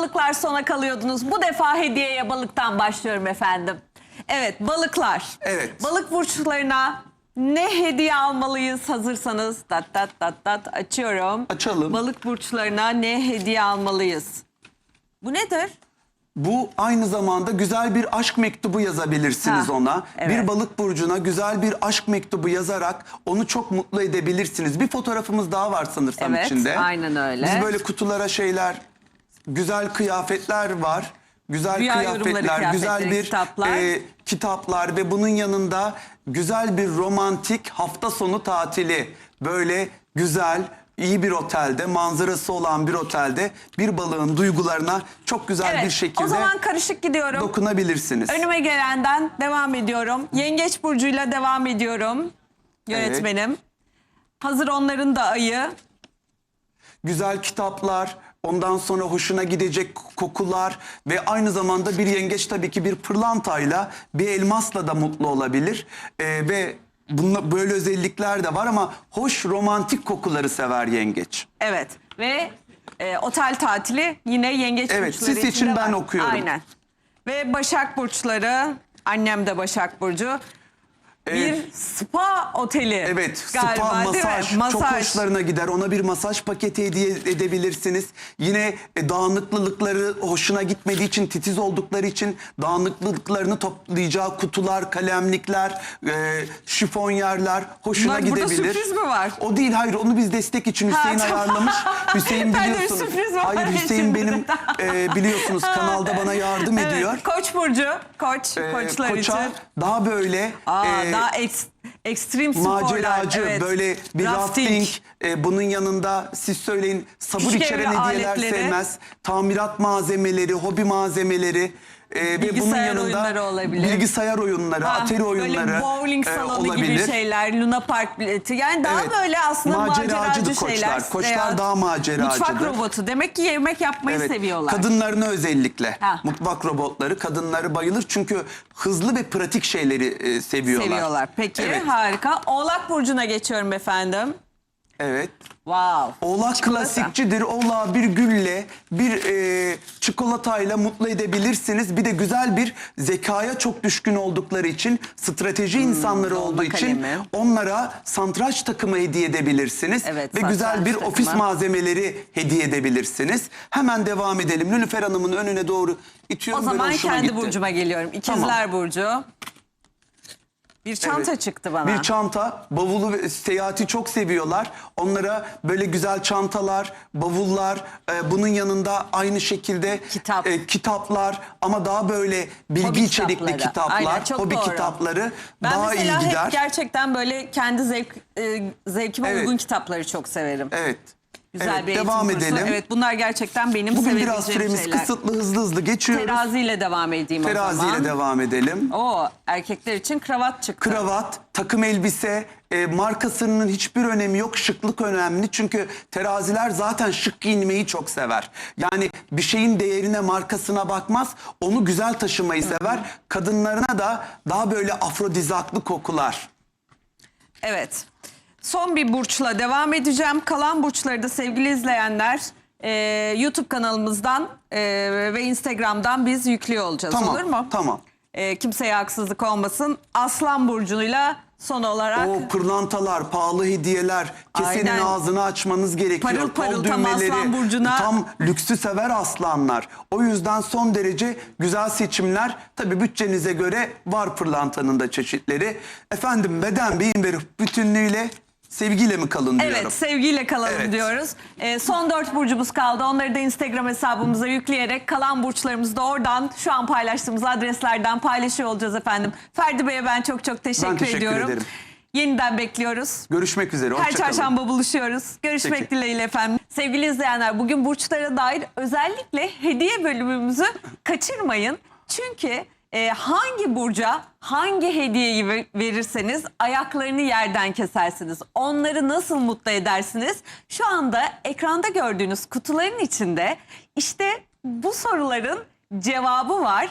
balıklar sona kalıyordunuz. Bu defa hediyeye balıktan başlıyorum efendim. Evet balıklar. Evet. Balık burçlarına ne hediye almalıyız hazırsanız. Dat dat dat dat açıyorum. Açalım. Balık burçlarına ne hediye almalıyız? Bu nedir? Bu aynı zamanda güzel bir aşk mektubu yazabilirsiniz Ha, ona. evet. Bir balık burcuna güzel bir aşk mektubu yazarak onu çok mutlu edebilirsiniz. Bir fotoğrafımız daha var sanırsam Evet, içinde. aynen öyle. Biz böyle kutulara şeyler, güzel kıyafetler var. Güzel Rüya yorumları kıyafetler, güzel bir kitaplar. e, kitaplar ve bunun yanında güzel bir romantik hafta sonu tatili. Böyle güzel, iyi bir otelde, manzarası olan bir otelde bir balığın duygularına çok güzel bir şekilde o zaman karışık gidiyorum. dokunabilirsiniz. Önüme gelenden devam ediyorum. Yengeç burcuyla devam ediyorum. Yönetmenim. Hazır onların da ayı. Güzel kitaplar, ondan sonra hoşuna gidecek kokular ve aynı zamanda bir yengeç tabii ki bir pırlantayla, bir elmasla da mutlu olabilir. Ee, ve bunla, böyle özellikler de var ama hoş romantik kokuları sever yengeç. Evet ve e, otel tatili yine yengeç Evet, burçları siz için ben var. okuyorum. Aynen. Ve Başak burçları. Annem de Başak burcu. Bir spa oteli. Evet, galiba, spa, değil mi? masaj, çok hoşlarına gider. Ona bir masaj paketi hediye edebilirsiniz. Yine e, dağınıklılıkları hoşuna gitmediği için, titiz oldukları için dağınıklılıklarını toplayacağı kutular, kalemlikler, e, şifonyerler hoşuna Bunlar- burada gidebilir. sürpriz mi var? O değil, hayır. Onu biz destek için Hüseyin tamam. ayarlamış. Hüseyin Ben de bir biliyorsunuz. sürpriz var Hayır, Hüseyin şimdi. benim e, biliyorsunuz kanalda bana yardım Evet, ediyor. Koç burcu. Koç. E, koçlar koça için. daha böyle Aa, e, daha eks, ekstrem sporlar. maceracı evet. böyle bir rafting, e, bunun yanında siz söyleyin sabır içeren hediyeler aletleri. sevmez. Tamirat malzemeleri, hobi malzemeleri e, ve bunun Bilgisayar yanında oyunları olabilir. bilgisayar oyunları, Ha, atari oyunları Böyle bowling e, salonu gibi olabilir. şeyler, Luna Park bileti. Yani daha Evet. böyle aslında Maceracıdır maceracı koçlar. şeyler. Koçlar Veya daha maceracıdır. Mutfak robotu. Demek ki yemek yapmayı Evet, seviyorlar. Kadınlarına özellikle Ha. mutfak robotları kadınları bayılır çünkü hızlı ve pratik şeyleri e, seviyorlar. Seviyorlar. Peki Evet. harika. Oğlak Burcu'na geçiyorum efendim. Evet. Wow. Oğlak Çikolata. klasikçidir. Oğlağı bir gülle, bir e, çikolatayla mutlu edebilirsiniz. Bir de güzel bir zekaya çok düşkün oldukları için, strateji insanları dolma olduğu için Hmm, kalemi. onlara santraç takımı hediye edebilirsiniz. Evet, Ve güzel bir takımı. ofis malzemeleri hediye edebilirsiniz. Hemen devam edelim. Nülüfer Hanım'ın önüne doğru O itiyorum. böyle zaman hoşuma kendi gitti. burcuma geliyorum. İkizler Burcu. Bir çanta Evet. çıktı bana. Bir çanta, bavulu ve seyahati çok seviyorlar. Onlara böyle güzel çantalar, bavullar, e, bunun yanında aynı şekilde Kitap. e, kitaplar ama daha böyle bilgi Hobi içerikli kitapları. kitaplar, Aynen, çok hobi doğru. kitapları ben daha iyi mesela gider. hep gerçekten böyle kendi zevk e, zevkime Evet. uygun kitapları çok severim. Evet. Güzel evet, bir eğitim devam kursu. edelim. Evet bunlar gerçekten benim Bugün sevebileceğim biraz süremiz şeyler. kısıtlı, hızlı hızlı geçiyoruz. Teraziyle devam edeyim o Teraziyle zaman. devam edelim. Oo, erkekler için kravat çıktı. Kravat, takım elbise, e, markasının hiçbir önemi yok. Şıklık önemli. Çünkü teraziler zaten şık giyinmeyi çok sever. Yani bir şeyin değerine, markasına bakmaz. Onu güzel taşımayı sever. Kadınlarına da daha böyle afrodizaklı kokular. Evet. Son bir burçla devam edeceğim. Kalan burçları da sevgili izleyenler e, YouTube kanalımızdan e, ve Instagram'dan biz yüklüyor olacağız. Tamam, Olur mu? tamam. E, kimseye haksızlık olmasın. Aslan burcuyla son olarak O pırlantalar, pahalı hediyeler, kesenin Aynen. ağzını açmanız gerekiyor. Parıl parıl tam aslan burcuna- Tam lüksü sever aslanlar. O yüzden son derece güzel seçimler. Tabii bütçenize göre var pırlantanın da çeşitleri. Efendim beden beyin ve ruh bütünlüğüyle sevgiyle mi kalın diyorum. Evet sevgiyle kalalım Evet. diyoruz. Ee, son dört burcumuz kaldı. Onları da Instagram hesabımıza yükleyerek kalan burçlarımızı da oradan şu an paylaştığımız adreslerden paylaşıyor olacağız efendim. Ferdi Bey'e ben çok çok teşekkür, Ben teşekkür ediyorum. ederim. Yeniden bekliyoruz. Görüşmek üzere. Her hoşça kalın. çarşamba buluşuyoruz. Görüşmek Peki. dileğiyle efendim. Sevgili izleyenler bugün burçlara dair özellikle hediye bölümümüzü kaçırmayın. Çünkü e, hangi burca hangi hediyeyi ve- verirseniz ayaklarını yerden kesersiniz. Onları nasıl mutlu edersiniz? Şu anda ekranda gördüğünüz kutuların içinde işte bu soruların cevabı var.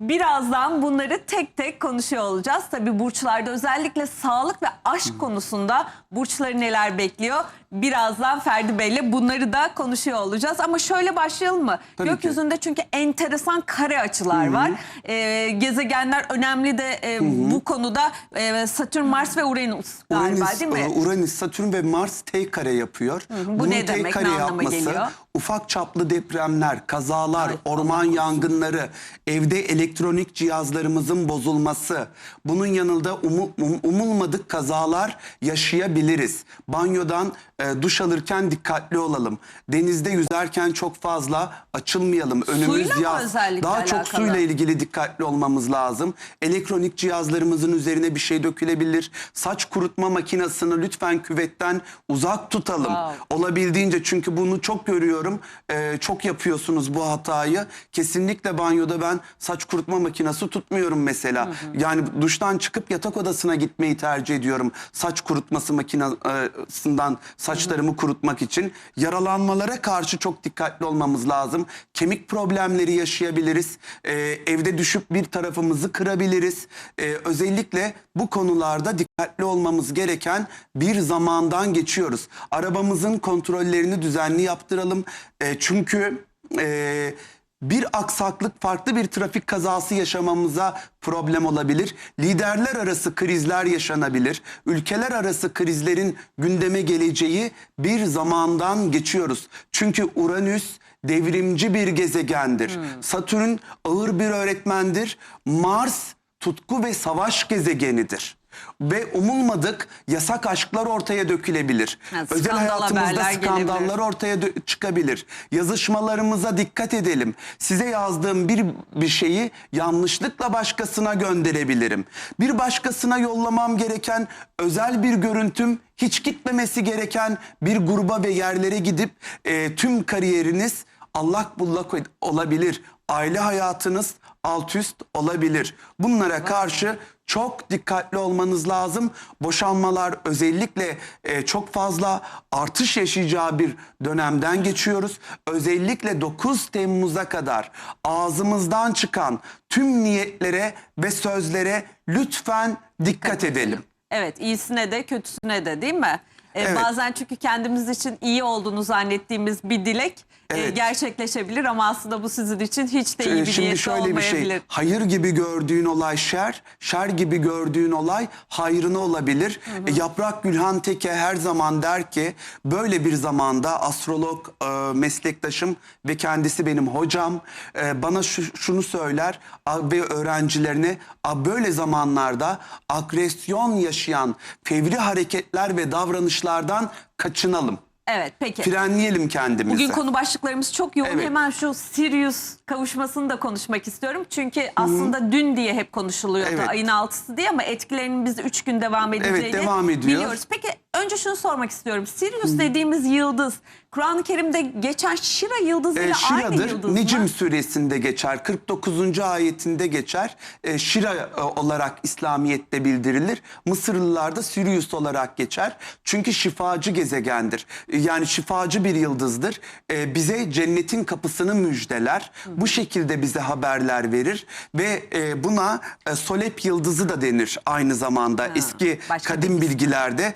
Birazdan bunları tek tek konuşuyor olacağız. Tabii burçlarda özellikle sağlık ve aşk konusunda burçları neler bekliyor birazdan Ferdi Bey'le bunları da konuşuyor olacağız. Ama şöyle başlayalım mı? Tabii ki. Gökyüzünde çünkü enteresan kare açılar var. Ee, gezegenler önemli de e, bu konuda e, Satürn, Mars ve Uranüs galiba Uranüs, değil mi? e, Uranüs, Satürn ve Mars tek kare yapıyor. bu ne demek, ne anlama geliyor? ufak çaplı depremler, kazalar, Ay, orman yangınları, evde elektronik cihazlarımızın bozulması, bunun yanında umu- um- umulmadık kazalar yaşayabiliriz. Banyodan e, duş alırken dikkatli olalım. Denizde yüzerken çok fazla açılmayalım. Önümüz Suyla mı yaz. özellikle Daha çok alakalı? suyla ilgili dikkatli olmamız lazım. Elektronik cihazlarımızın üzerine bir şey dökülebilir. Saç kurutma makinesini lütfen küvetten uzak tutalım. Wow. Olabildiğince çünkü bunu çok görüyorum. Ee, çok yapıyorsunuz bu hatayı. Kesinlikle banyoda ben saç kurutma makinesi tutmuyorum mesela. Yani duştan çıkıp yatak odasına gitmeyi tercih ediyorum. Saç kurutması makinesinden saçlarımı kurutmak için. Yaralanmalara karşı çok dikkatli olmamız lazım. Kemik problemleri yaşayabiliriz. Ee, evde düşüp bir tarafımızı kırabiliriz. Ee, özellikle bu konularda dikkatli olmamız gereken bir zamandan geçiyoruz. Arabamızın kontrollerini düzenli yaptıralım. Ee, çünkü e, bir aksaklık farklı bir trafik kazası yaşamamıza problem olabilir. Liderler arası krizler yaşanabilir. Ülkeler arası krizlerin gündeme geleceği bir zamandan geçiyoruz. Çünkü Uranüs devrimci bir gezegendir. Satürn ağır bir öğretmendir. Mars tutku ve savaş gezegenidir. Ve umulmadık yasak aşklar ortaya dökülebilir. Ha, Özel hayatımızda haberler gelebilir. skandallar ortaya çıkabilir. Yazışmalarımıza dikkat edelim. Size yazdığım bir bir şeyi yanlışlıkla başkasına gönderebilirim. Bir başkasına yollamam gereken özel bir görüntüm hiç gitmemesi gereken bir gruba ve yerlere gidip e, tüm kariyeriniz allak bullak olabilir. Aile hayatınız alt üst olabilir. Bunlara karşı çok dikkatli olmanız lazım. Boşanmalar özellikle e, çok fazla artış yaşayacağı bir dönemden geçiyoruz. Özellikle 9 Temmuz'a kadar ağzımızdan çıkan tüm niyetlere ve sözlere lütfen dikkat edelim. Evet iyisine de kötüsüne de değil mi? Ee, Evet. Bazen çünkü kendimiz için iyi olduğunu zannettiğimiz bir dilek e, Evet. gerçekleşebilir ama aslında bu sizin için hiç de iyi bir Ee, Şimdi niyetli şöyle bir olmayabilir. şey. Hayır gibi gördüğün olay şer, şer gibi gördüğün olay hayrına olabilir. E, Yaprak Gülhan Teke her zaman der ki böyle bir zamanda astrolog e, meslektaşım ve kendisi benim hocam e, bana şu- şunu söyler a, ve öğrencilerine a, böyle zamanlarda agresyon yaşayan fevri hareketler ve davranışlardan kaçınalım. Evet peki. Frenleyelim kendimizi. Bugün konu başlıklarımız çok yoğun. Evet. Hemen şu Sirius kavuşmasını da konuşmak istiyorum. Çünkü aslında dün diye hep konuşuluyordu. Evet. Ayın 6'sı diye ama etkilerinin biz 3 gün devam edeceğini devam ediyor. biliyoruz. Peki önce şunu sormak istiyorum. Sirius dediğimiz yıldız Kur'an-ı Kerim'de geçen Şira yıldızıyla E, aynı Şira'dır. yıldız mı? Necim suresinde geçer. 49. ayetinde geçer. E, Şira e, olarak İslamiyet'te bildirilir. Mısırlılarda Sirius olarak geçer. Çünkü şifacı gezegendir. E, yani şifacı bir yıldızdır. E, bize cennetin kapısını müjdeler. Bu şekilde bize haberler verir. Ve e, buna e, Solep yıldızı da denir aynı zamanda. Eski başka kadim bilgilerde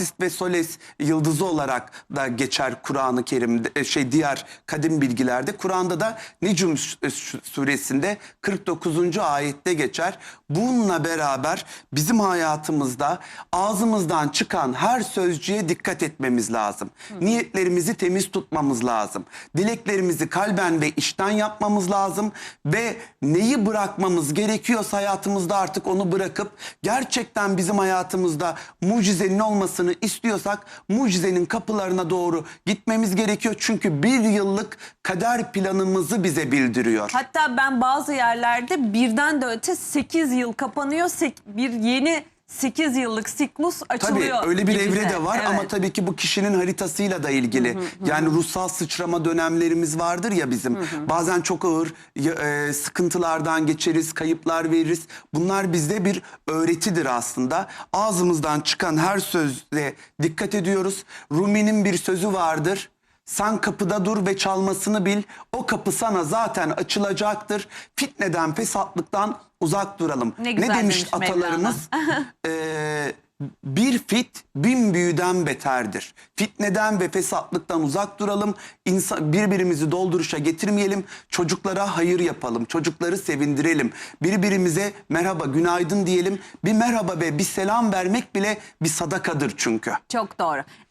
Saltist ve Soles yıldızı olarak da geçer Kur'an-ı Kerim'de e, şey diğer kadim bilgilerde. Kur'an'da da Necm e, suresinde 49. ayette geçer. Bununla beraber bizim hayatımızda ağzımızdan çıkan her sözcüğe dikkat etmemiz lazım. Niyetlerimizi temiz tutmamız lazım. Dileklerimizi kalben ve içten yapmamız lazım ve neyi bırakmamız gerekiyorsa hayatımızda artık onu bırakıp gerçekten bizim hayatımızda mucizenin olmasını istiyorsak mucizenin kapılarına doğru gitmemiz gerekiyor. Çünkü bir yıllık kader planımızı bize bildiriyor. Hatta ben bazı yerlerde birden de öte 8 yıl kapanıyor. Bir yeni 8 yıllık siklus Tabii açılıyor. öyle bir evre de var ama Evet. tabii ki bu kişinin haritasıyla da ilgili. Yani ruhsal sıçrama dönemlerimiz vardır ya bizim. Bazen çok ağır e, sıkıntılardan geçeriz, kayıplar veririz. Bunlar bizde bir öğretidir aslında. Ağzımızdan çıkan her sözle dikkat ediyoruz. Rumi'nin bir sözü vardır. Sen kapıda dur ve çalmasını bil. O kapı sana zaten açılacaktır. Fitneden, fesatlıktan uzak duralım. Ne güzel demiş demiş Mevlana. atalarımız? Ee, bir fit bin büyüden beterdir. Fitneden ve fesatlıktan uzak duralım. İnsan, birbirimizi dolduruşa getirmeyelim. Çocuklara hayır yapalım. Çocukları sevindirelim. Birbirimize merhaba, günaydın diyelim. Bir merhaba ve bir selam vermek bile bir sadakadır çünkü. Çok doğru.